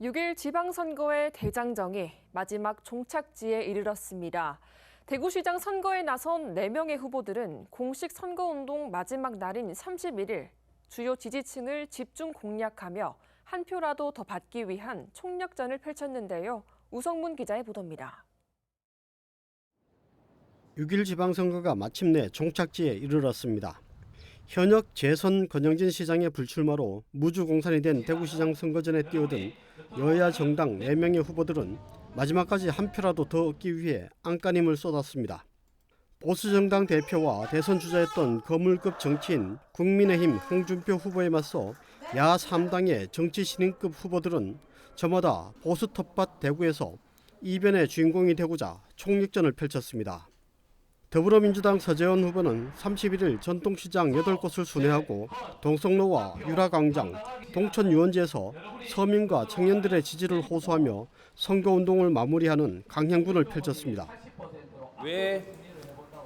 6일 지방선거의 대장정이 마지막 종착지에 이르렀습니다. 대구시장 선거에 나선 4명의 후보들은 공식 선거운동 마지막 날인 31일 주요 지지층을 집중 공략하며 한 표라도 더 받기 위한 총력전을 펼쳤는데요. 우성문 기자의 보도입니다. 6일 지방선거가 마침내 종착지에 이르렀습니다. 현역 재선 권영진 시장의 불출마로 무주공산이 된 대구시장 선거전에 뛰어든 여야 정당 4명의 후보들은 마지막까지 한 표라도 더 얻기 위해 안간힘을 쏟았습니다. 보수정당 대표와 대선 주자였던 거물급 정치인 국민의힘 홍준표 후보에 맞서 야 3당의 정치 신인급 후보들은 저마다 보수 텃밭 대구에서 이변의 주인공이 되고자 총력전을 펼쳤습니다. 더불어민주당 서재원 후보는 31일 전통시장 8곳을 순회하고 동성로와 유라광장, 동천 유원지에서 서민과 청년들의 지지를 호소하며 선거운동을 마무리하는 강행군을 펼쳤습니다. 왜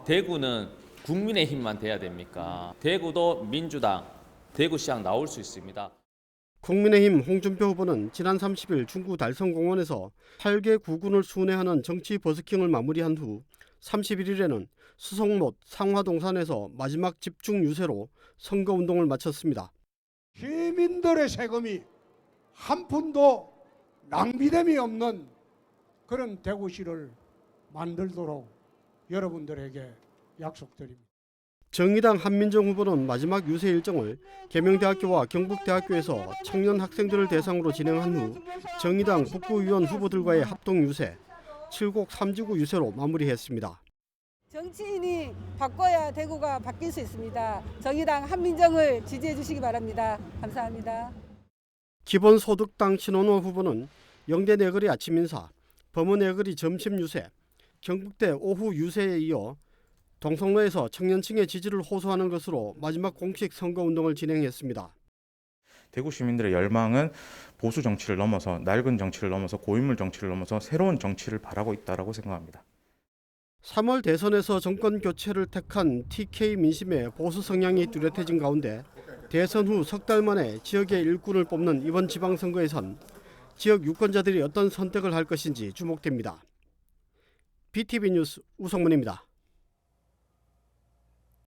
대구는 국민의힘만 돼야 됩니까? 대구도 민주당, 대구시장 나올 수 있습니다. 국민의힘 홍준표 후보는 지난 30일 중구 달성공원에서 8개 구군을 순회하는 정치 버스킹을 마무리한 후 31일에는 수성못 상화동산에서 마지막 집중 유세로 선거운동을 마쳤습니다. 시민들의 세금이 한 푼도 낭비됨이 없는 그런 대구시를 만들도록 여러분들에게 약속드립니다. 정의당 한민정 후보는 마지막 유세 일정을 계명대학교와 경북대학교에서 청년 학생들을 대상으로 진행한 후 정의당 북구의원 후보들과의 합동 유세, 칠곡 삼지구 유세로 마무리했습니다. 정치인이 바꿔야 대구가 바뀔 수 있습니다. 정의당 한민정을 지지해 주시기 바랍니다. 감사합니다. 기본소득당 신원호 후보는 영대 내거리 아침 인사, 범원 내거리 점심 유세, 경북대 오후 유세에 이어 동성로에서 청년층의 지지를 호소하는 것으로 마지막 공식 선거운동을 진행했습니다. 대구 시민들의 열망은 보수 정치를 넘어서 낡은 정치를 넘어서 고인물 정치를 넘어서 새로운 정치를 바라고 있다라고 생각합니다. 3월 대선에서 정권 교체를 택한 TK 민심의 보수 성향이 뚜렷해진 가운데 대선 후 석 달 만에 지역의 일꾼을 뽑는 이번 지방선거에선 지역 유권자들이 어떤 선택을 할 것인지 주목됩니다. BTV 뉴스 우성문입니다.